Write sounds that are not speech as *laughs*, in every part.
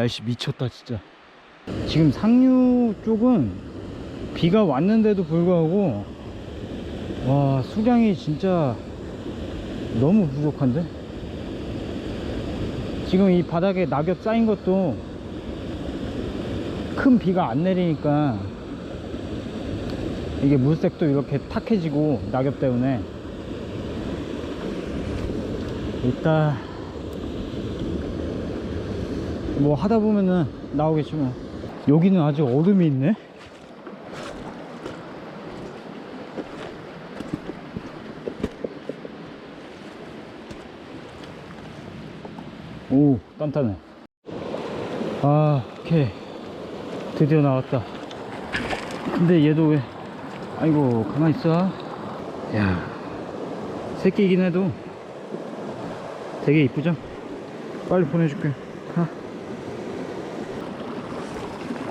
날씨 미쳤다 진짜. 지금 상류 쪽은 비가 왔는데도 불구하고 와 수량이 진짜 너무 부족한데? 지금 이 바닥에 낙엽 쌓인 것도 큰 비가 안 내리니까 이게 물색도 이렇게 탁해지고 낙엽 때문에. 이따 뭐 하다 보면은 나오겠지 뭐 여기는 아직 얼음이 있네? 오 단단해 아 오케이. 드디어 나왔다. 근데 얘도 왜? 아이고 가만히 있어. 야 새끼이긴 해도 되게 이쁘죠? 빨리 보내줄게 가.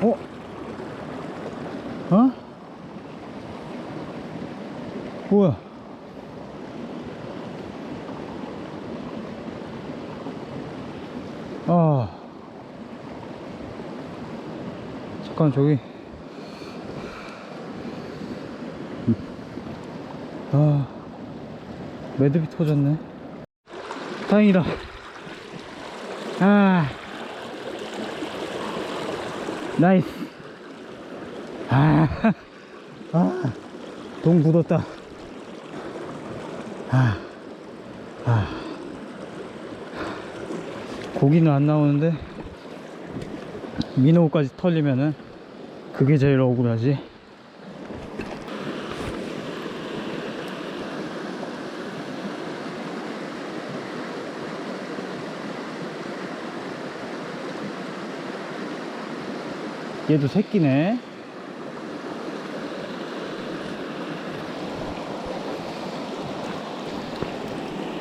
어? 어? 뭐야? 아. 잠깐 저기. 아. 매듭이 터졌네. 다행이다. 아. 나이스. 아, *laughs* 아, 동 굳었다 아, 아. 고기는 안 나오는데 민호까지 털리면은 그게 제일 억울하지 얘도 새끼네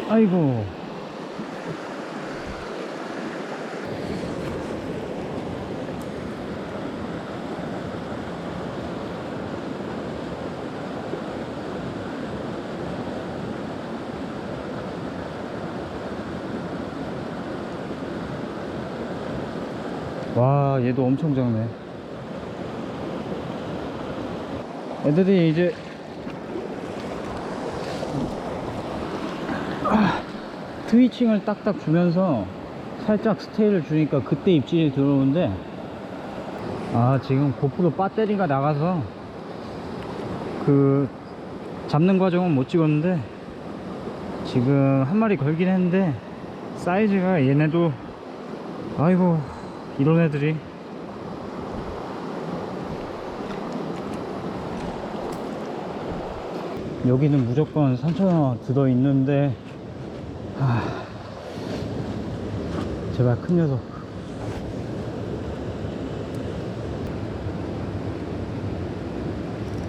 아이고. 와 얘도 엄청 작네. 애들이 이제 트위칭을 딱딱 주면서 살짝 스테이를 주니까 그때 입질이 들어오는데 아 지금 고프로 배터리가 나가서 그 잡는 과정은 못 찍었는데 지금 한 마리 걸긴 했는데 사이즈가 얘네도 아이고 이런 애들이. 여기는 무조건 3,000원 들어있는데 아, 제발 큰 녀석.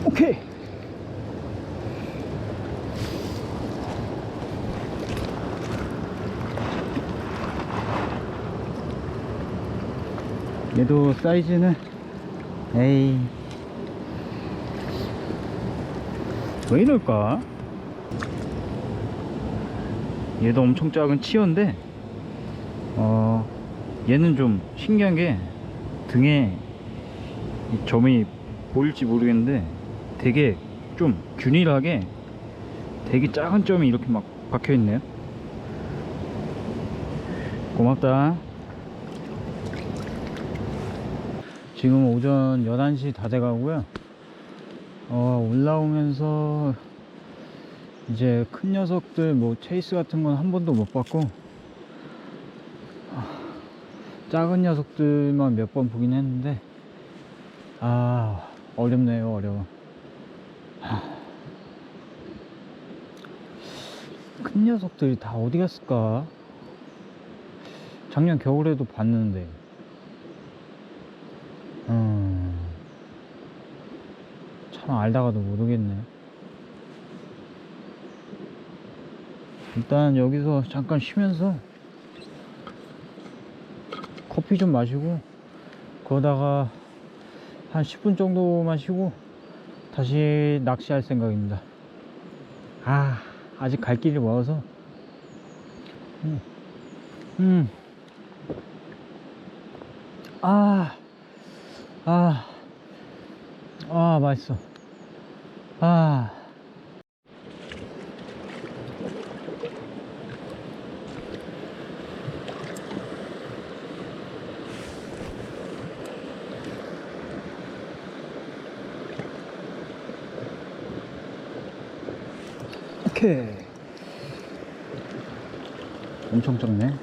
오케이. 얘도 사이즈는 에이. 왜 이럴까? 얘도 엄청 작은 치어인데 어 얘는 좀 신기한 게 등에 이 점이 보일지 모르겠는데 되게 좀 균일하게 되게 작은 점이 이렇게 막 박혀 있네요. 고맙다. 지금 오전 11시 다 돼가고요. 어, 올라오면서 이제 큰 녀석들 뭐 체이스 같은 건 한 번도 못 봤고 아, 작은 녀석들만 몇 번 보긴 했는데 아 어렵네요 어려워. 하, 큰 녀석들이 다 어디 갔을까? 작년 겨울에도 봤는데. 음, 참 알다가도 모르겠네. 일단 여기서 잠깐 쉬면서 커피 좀 마시고 그러다가 한 10분 정도만 쉬고 다시 낚시할 생각입니다. 아, 아직 갈 길이 멀어서. 음. 음. 아, 아, 아, 맛있어. 아. 오케이. 엄청 적네.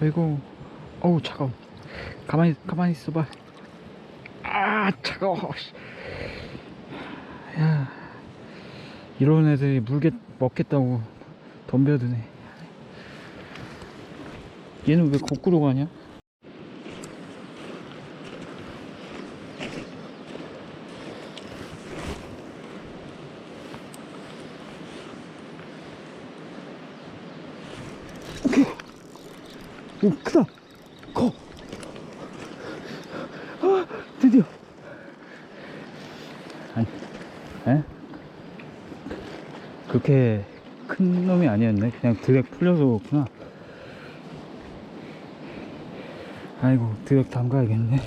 아이고, 어우, 차가워. 가만히, 가만히 있어봐. 아, 차가워. 씨. 야, 이런 애들이 물개 먹겠다고 덤벼드네. 얘는 왜 거꾸로 가냐? 크다! 커! 아, 드디어! 아니, 에? 그렇게 큰 놈이 아니었네. 그냥 드랙 풀려서 그렇구나. 아이고, 드랙 담가야겠네.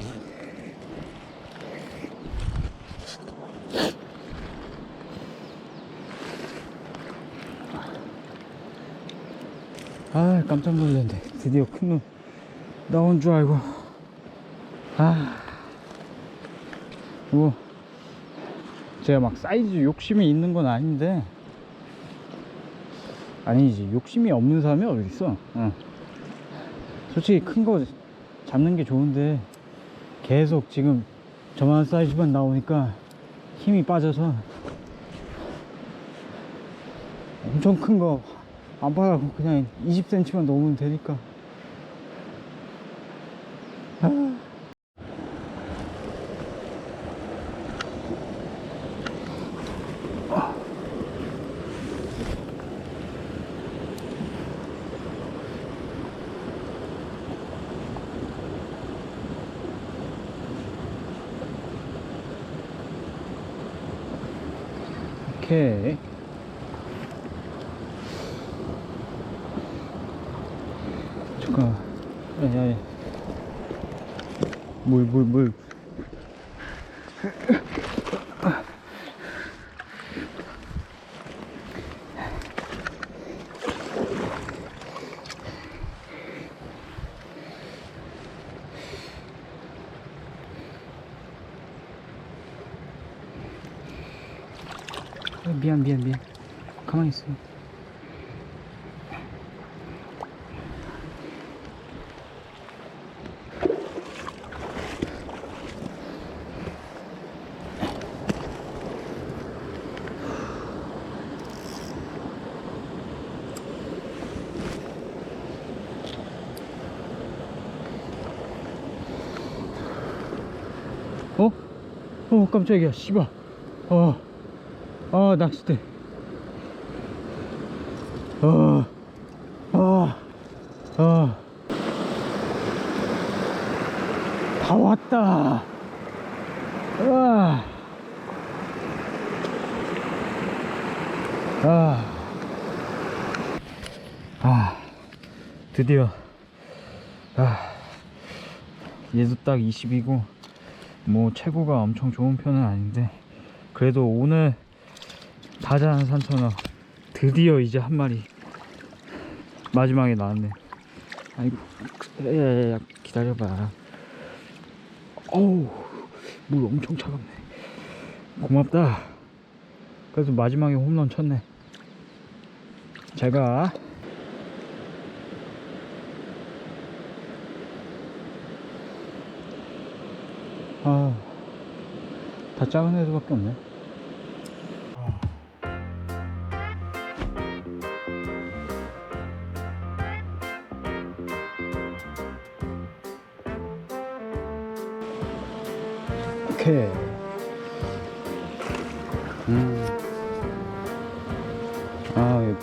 아, 깜짝 놀랐네. 드디어 큰놈 나온 줄 알고. 아. 뭐, 제가 막 사이즈 욕심이 있는 건 아닌데. 아니지. 욕심이 없는 사람이 어딨어. 응. 솔직히 큰 거 잡는 게 좋은데, 계속 지금 저만 사이즈만 나오니까 힘이 빠져서 엄청 큰 거안 받아고 그냥 20cm만 넘으면 되니까. 오케이. 잠깐. 야야야. 물, 물, 물. 아, 미안, 미안, 미안. 가만히 있어. 어? 어, 깜짝이야, 씨발. 어, 아, 낚싯대. 어, 아, 아. 다 왔다. 아, 아, 아, 드디어. 아, 얘도 딱 20이고, 뭐 최고가 엄청 좋은 편은 아닌데 그래도 오늘 다자한 산천어. 드디어 이제 한 마리 마지막에 나왔네. 아이고 야야야 기다려봐. 어우 물 엄청 차갑네. 고맙다. 그래서 마지막에 홈런 쳤네. 제가. 아, 다 작은 애들밖에 없네.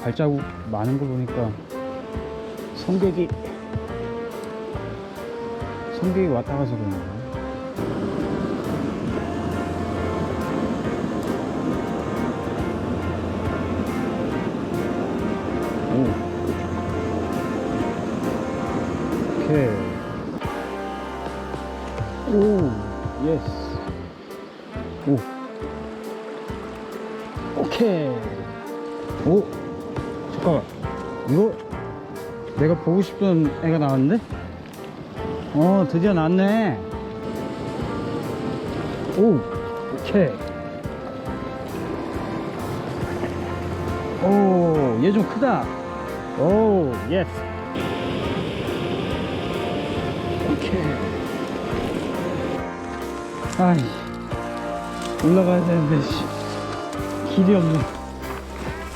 발자국 많은 거 보니까 성격이 성격이 왔다 가서 그런. 오. 오케이. 오, 예스. 오. 오케이. 오, 잠깐만. 이거 내가 보고 싶던 애가 나왔는데? 어, 드디어 나왔네. 오, 오케이. 오, 얘 좀 크다. 오, 예스. 오케이. 아이, 올라가야 되는데, 씨. 길이 없네.